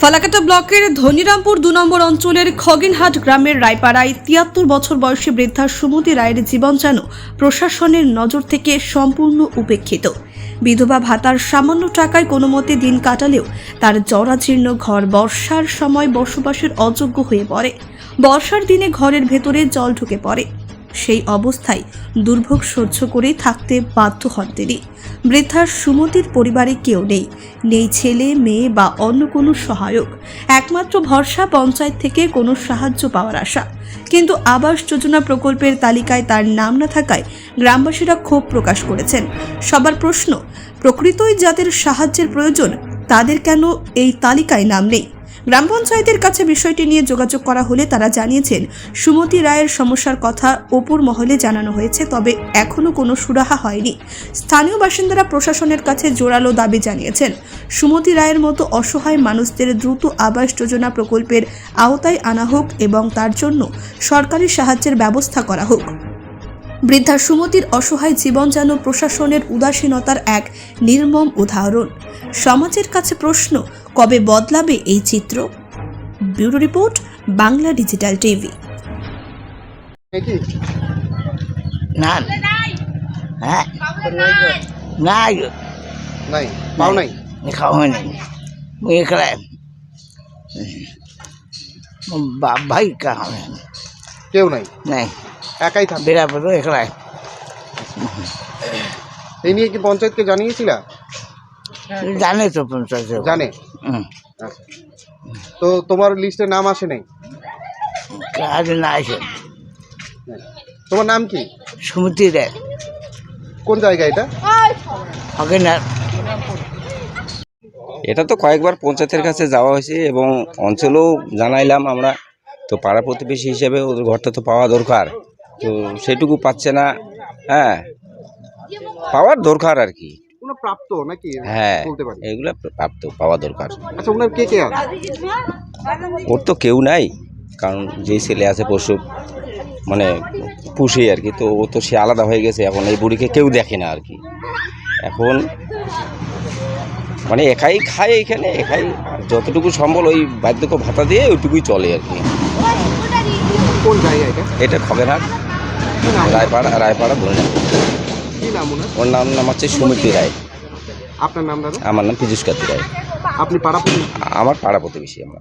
ফালাকাটা ব্লকের ধনিরামপুর দু নম্বর অঞ্চলের খগেনহাট গ্রামের রায়পাড়ায় তিয়াত্তর বছর বয়সী বৃদ্ধা সুমতি রায়ের জীবন যেন প্রশাসনের নজর থেকে সম্পূর্ণ উপেক্ষিত। বিধবা ভাতার সামান্য টাকায় কোনো মতে দিন কাটালেও তার জরাজীর্ণ ঘর বর্ষার সময় বসবাসের অযোগ্য হয়ে পড়ে। বর্ষার দিনে ঘরের ভেতরে জল ঢুকে পড়ে। সেই অবস্থায় দুর্ভোগ সহ্য করে থাকতে বাধ্য হন তিনি। বৃদ্ধার সুমতির পরিবারে কেউ নেই। নেই ছেলে, মেয়ে বা অন্য কোনো সহায়ক। একমাত্র ভরসা পঞ্চায়েত থেকে কোনো সাহায্য পাওয়ার আশা। কিন্তু আবাস যোজনা প্রকল্পের তালিকায় তার নাম না থাকায় গ্রামবাসীরা ক্ষোভ প্রকাশ করেছেন। সবার প্রশ্ন, প্রকৃতই যাদের সাহায্যের প্রয়োজন, তাদের কেন এই তালিকায় নাম নেই? গ্রাম পঞ্চায়েতের কাছে বিষয়টি নিয়ে যোগাযোগ করা হলে তারা জানিয়েছেন, সুমতি রায়ের সমস্যার কথা অপুর মহলে জানানো হয়েছে, তবে এখনও কোনো সুরাহা হয়নি। স্থানীয় বাসিন্দারা প্রশাসনের কাছে জোরালো দাবি জানিয়েছেন, সুমতি রায়ের মতো অসহায় মানুষদের দ্রুত আবাস যোজনা প্রকল্পের আওতায় আনা হোক এবং তার জন্য সরকারি সাহায্যের ব্যবস্থা করা হোক। বৃদ্ধা সুমতির অসহায় জীবন যেন প্রশাসনের উদাসীনতার এক নির্মম উদাহরণ। সমাজের কাছে প্রশ্ন কবে বদলাবে এই চিত্র? Bureau report Bangla digital TV. না হ্যাঁ। নাই। নাই। পাও নাই। খাওয়া মুই ভাই কেউ নাই। নাই। একাই থাকে বেড়া এই নিয়ে কি পঞ্চায়েতকে জানিয়েছিলা? জানে তো পঞ্চায়েত জানে? আচ্ছা। তো তোমার লিস্টে নাম আসে নাই? কাজ না আসে। তোমার নাম কি? সুমতি দেয় কোন জায়গা এটা? হবে না এটা তো কয়েকবার পঞ্চায়েতের কাছে যাওয়া হয়েছে এবং অঞ্চলেও জানাইলাম আমরা। তো পাড়া প্রতিবেশী হিসেবে ওদের ঘরটা তো পাওয়া দরকার। তো সেটুকু পাচ্ছে না। হ্যাঁ পাওয়ার দরকার আর কি। প্রাপ্ত নাকি? হ্যাঁ বলতে পারি। এগুলো প্রাপ্ত পাওয়া দরকার। আচ্ছা ওনার কে কে আছে? ওর তো কেউ নাই কারণ যেই ছেলে আছে পশু মানে পুষে আর কি তো ও তো সে আলাদা হয়ে গেছে এখন এই বুড়িকে কেউ দেখে না আর কি। এখন মানে একাই খায় এখানে একাই যতটুকু সম্বল ওই বার্ধক্য ভাতা দিয়ে ওইটুকুই চলে আর কি। কোন জায়গা এটা? এটা খগেরহাট রায়পাড়া রায়পাড়া ধরে ওর নাম নাম হচ্ছে সুমিতি রায়। আপনার নাম দাদা? আমার নাম পীযুষ কাতি রায় আপনি পাড়া প্রতিবেশী? আমার পাড়া প্রতিবেশী আমরা।